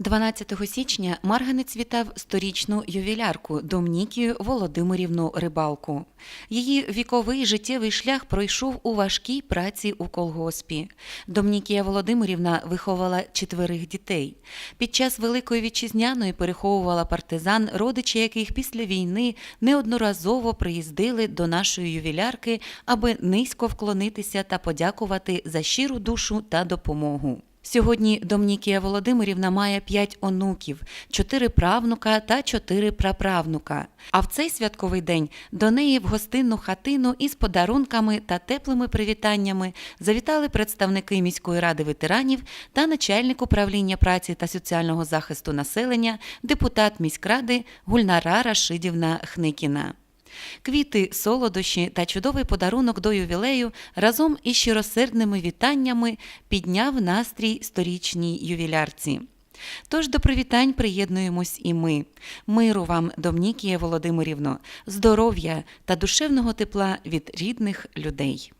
12 січня Марганець вітав сторічну ювілярку Домнікію Володимирівну Рибалку. Її віковий життєвий шлях пройшов у важкій праці у колгоспі. Домнікія Володимирівна виховала четверих дітей. Під час Великої вітчизняної переховувала партизан, родичі яких після війни неодноразово приїздили до нашої ювілярки, аби низько вклонитися та подякувати за щиру душу та допомогу. Сьогодні Домнікія Володимирівна має п'ять онуків, чотири правнука та чотири праправнука. А в цей святковий день до неї в гостинну хатину із подарунками та теплими привітаннями завітали представники міської ради ветеранів та начальник управління праці та соціального захисту населення, депутат міськради Гульнара Рашидівна Хникіна. Квіти, солодощі та чудовий подарунок до ювілею разом із щиросердними вітаннями підняв настрій сторічній ювілярці. Тож до привітань приєднуємось і ми. Миру вам, Домнікія Володимирівно, здоров'я та душевного тепла від рідних людей.